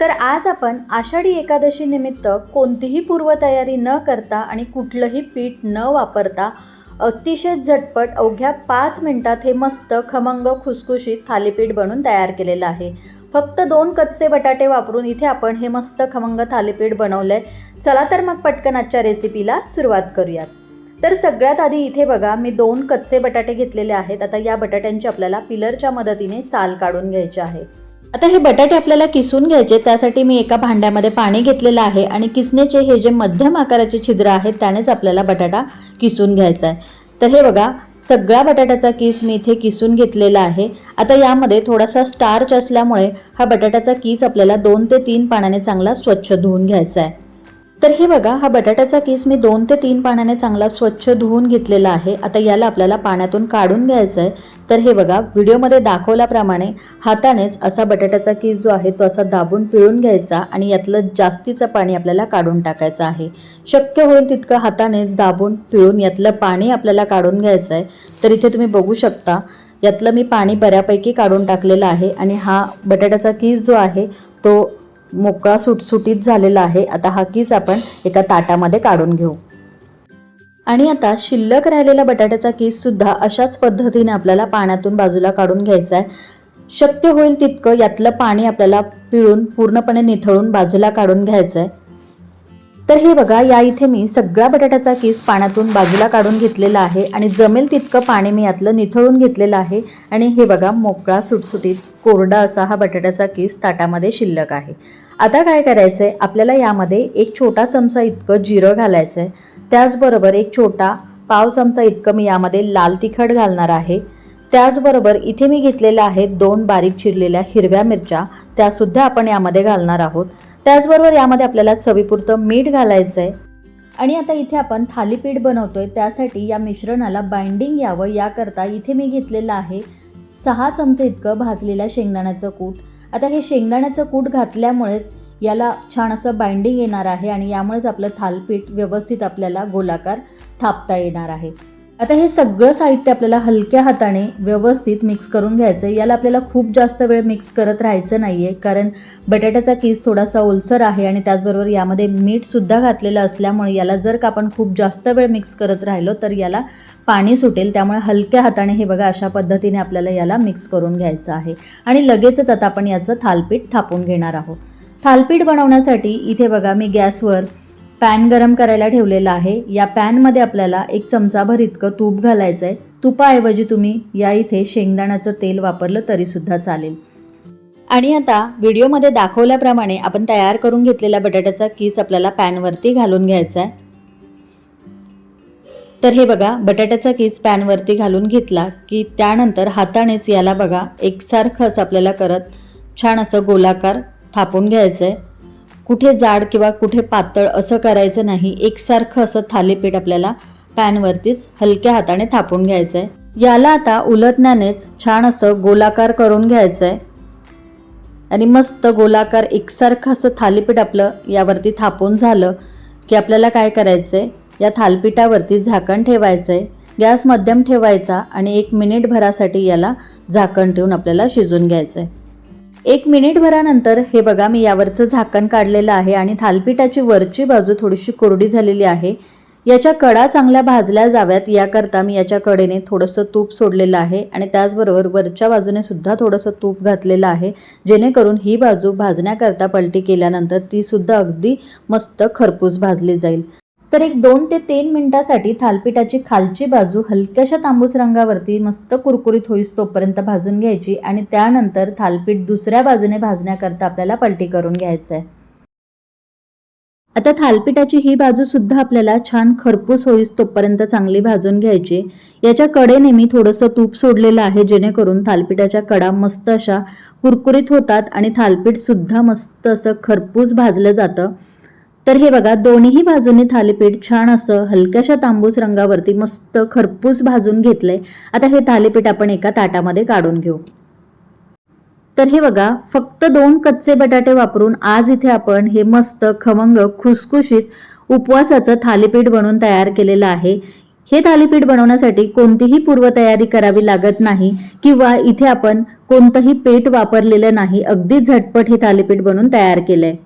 तर आज आपण आषाढी एकादशी निमित्त कोणतीही पूर्वतयारी न करता आणि कुठलंही पीठ न वापरता अतिशय झटपट अवघ्या पाच मिनटात हे मस्त खमंग खुसखुशीत थालीपीठ बनवून तयार केलेलं आहे. फक्त दोन कच्चे बटाटे वापरून इथे आपण हे मस्त खमंग थालीपीठ बनवलं आहे चला तर मग पटकन आजच्या रेसिपीला सुरुवात करूयात. तर सगळ्यात आधी इथे बघा मी दोन कच्चे बटाटे घेतलेले आहेत. आता या बटाट्यांची आपल्याला पिलरच्या मदतीने साल काढून घ्यायची आहे. आता हे बटाटे आपल्याला किसून घ्यायचे त्यासाठी मी एका भांड्यामध्ये पाणी घेतलेलं आहे आणि किसण्याचे हे जे मध्यम आकाराचे छिद्र आहेत त्यानेच आपल्याला बटाटा किसून घ्यायचा आहे. तर हे बघा सगळ्या बटाट्याचा किस मी इथे किसून घेतलेला आहे. आता यामध्ये थोडासा स्टार्च असल्यामुळे हा बटाट्याचा किस आपल्याला दोन ते तीन पाण्याने चांगला स्वच्छ धुवून घ्यायचा आहे. तर हे बघा हा बटाट्याचा किस मी दोन ते तीन पाण्याने चांगला स्वच्छ धुवून घेतलेला आहे. आता याला आपल्याला पाण्यातून काढून घ्यायचं आहे तर हे बघा व्हिडिओमध्ये दाखवल्याप्रमाणे हातानेच असा बटाट्याचा किस जो आहे तो असा दाबून पिळून घ्यायचा आणि यातलं जास्तीचं पाणी आपल्याला काढून टाकायचं आहे. शक्य होईल तितकं हातानेच दाबून पिळून यातलं पाणी आपल्याला काढून घ्यायचं आहे तर इथे तुम्ही बघू शकता यातलं मी पाणी बऱ्यापैकी काढून टाकलेलं आहे आणि हा बटाट्याचा किस जो आहे तो मोकळा सुटसुटीत झालेला आहे. आता हा किस आपण एका ताटामध्ये काढून घेऊ. आणि आता शिल्लक राहिलेला बटाट्याचा किस सुद्धा अशाच पद्धतीने आपल्याला पाण्यातून बाजूला काढून घ्यायचा आहे. शक्य होईल तितकं यातलं पाणी आपल्याला पिळून पूर्णपणे निथळून बाजूला काढून घ्यायचं आहे. तर हे बघा या इथे मी सगळा बटाट्याचा केस पाण्यातून बाजूला काढून घेतलेला आहे आणि जमेल तितकं पाणी मी यातलं निथळून घेतलेलं आहे. आणि हे बघा मोकळा सुटसुटीत कोरडा असा हा बटाट्याचा केस ताटामध्ये शिल्लक आहे. आता काय करायचं आहे आपल्याला यामध्ये एक छोटा चमचा इतकं जिरं घालायचं आहे त्याचबरोबर एक छोटा पाव चमचा इतकं मी यामध्ये लाल तिखट घालणार आहे. त्याचबरोबर इथे मी घेतलेल्या आहेत दोन बारीक चिरलेल्या हिरव्या मिरच्या. त्यासुद्धा आपण यामध्ये घालणार आहोत. त्याचबरोबर यामध्ये आपल्याला चवीपुरतं मीठ घालायचं आहे आणि आता इथे आपण थालीपीठ बनवतोय त्यासाठी या मिश्रणाला बाइंडिंग यावं. याकरता इथे मी घेतलेलं आहे सहा चमचे इतकं भाजलेल्या शेंगदाण्याचं कूट. आता हे शेंगदाण्याचं कूट घातल्यामुळेच याला छान असं बाइंडिंग येणार आहे आणि यामुळेच आपलं थालपीठ व्यवस्थित आपल्याला गोलाकार थापता येणार आहे. आता हे सगळं साहित्य आपल्याला हलक्या हाताने व्यवस्थित मिक्स करून घ्यायचं आहे. याला आपल्याला खूप जास्त वेळ मिक्स करत राहायचं नाही आहे कारण बटाट्याचा केस थोडासा ओलसर आहे आणि त्याचबरोबर यामध्ये मीठसुद्धा घातलेलं असल्यामुळे याला जर का आपण खूप जास्त वेळ मिक्स करत राहिलो तर याला पाणी सुटेल. त्यामुळे हलक्या हाताने हे बघा अशा पद्धतीने आपल्याला याला मिक्स करून घ्यायचं आहे. आणि लगेचच आता आपण याचं थालपीठ थापून घेणार आहोत. थालपीठ बनवण्यासाठी इथे बघा मी गॅसवर पॅन गरम करायला ठेवलेला आहे. या पॅनमध्ये आपल्याला एक चमचाभर इतकं तूप घालायचं आहे तुपाऐवजी तुम्ही या इथे शेंगदाण्याचं तेल वापरलं तरीसुद्धा चालेल. आणि आता व्हिडिओमध्ये दाखवल्याप्रमाणे आपण तयार करून घेतलेल्या बटाट्याचा किस आपल्याला पॅनवरती घालून घ्यायचा आहे तर हे बघा बटाट्याचा किस पॅनवरती घालून घेतला की त्यानंतर हातानेच याला बघा एकसारखं असं आपल्याला करत छान असं गोलाकार थापून घ्यायचं आहे कुठे जाड किंवा कुठे पातळ असं करायचं नाही. एकसारखं असं थालीपीठ आपल्याला पॅनवरतीच हलक्या हाताने थापून घ्यायचं आहे याला आता उलटण्यानेच छान असं गोलाकार करून घ्यायचं आहे आणि मस्त गोलाकार एकसारखं असं थालीपीठ आपलं यावरती थापून झालं की आपल्याला काय करायचं आहे या थालपीठावरती झाकण ठेवायचं आहे गॅस मध्यम ठेवायचा आणि एक मिनिटभरासाठी याला झाकण ठेवून आपल्याला शिजून घ्यायचं आहे एक मिनिटभरानंतर हे बघा मी यावरचं झाकण काढलेलं आहे आणि थालपीठाची वरची बाजू थोडीशी कोरडी झालेली आहे. याच्या कडा चांगल्या भाजल्या जाव्यात याकरता मी याच्या कडेने थोडंसं तूप सोडलेलं आहे आणि त्याचबरोबर वरच्या बाजूने सुद्धा थोडंसं तूप घातलेलं आहे. जेणेकरून ही बाजू भाजण्याकरता पलटी केल्यानंतर ती सुद्धा अगदी मस्त खरपूस भाजली जाईल. तर एक दोन ते तीन मिनिटासाठी थालपिठाची खालची बाजू हलक्याशा तांबूस रंगावरती मस्त कुरकुरीत होईस तोपर्यंत भाजून घ्यायची आणि त्यानंतर थालपीठ दुसऱ्या बाजूने भाजण्याकरता आपल्याला पलटी करून घ्यायचं आहे आता थालपिठाची ही बाजू सुद्धा आपल्याला छान खरपूस होईस तोपर्यंत चांगली भाजून घ्यायची. याच्या कडेने मी थोडंसं तूप सोडलेलं आहे जेणेकरून थालपिठाच्या कडा मस्त अशा कुरकुरीत होतात आणि थालपीठ सुद्धा मस्त असं खरपूस भाजलं जातं. तर हे बघा दोन्ही बाजूने थालीपीठ छान असं हलक्याशा तांबूस रंगावरती मस्त खरपूस भाजून घेतलंय. आता हे थालीपीठ आपण एका ताटामध्ये काढून घेऊ. तर हे बघा फक्त दोन कच्चे बटाटे वापरून आज इथे आपण हे मस्त खमंग खुसखुशीत उपवासाचं थालीपीठ बनवून तयार केलेलं आहे. हे थालीपीठ बनवण्यासाठी कोणतीही पूर्वतयारी करावी लागत नाही किंवा इथे आपण कोणतंही पीठ वापरलेलं नाही. अगदी झटपट हे थालीपीठ बनवून तयार केलंय.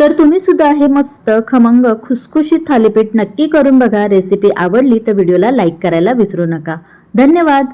तर तुम्ही सुद्धा हे मस्त खमंग खुसखुशीत थालीपीठ नक्की करून बघा. रेसिपी आवडली तर व्हिडिओला लाईक करायला विसरू नका. धन्यवाद.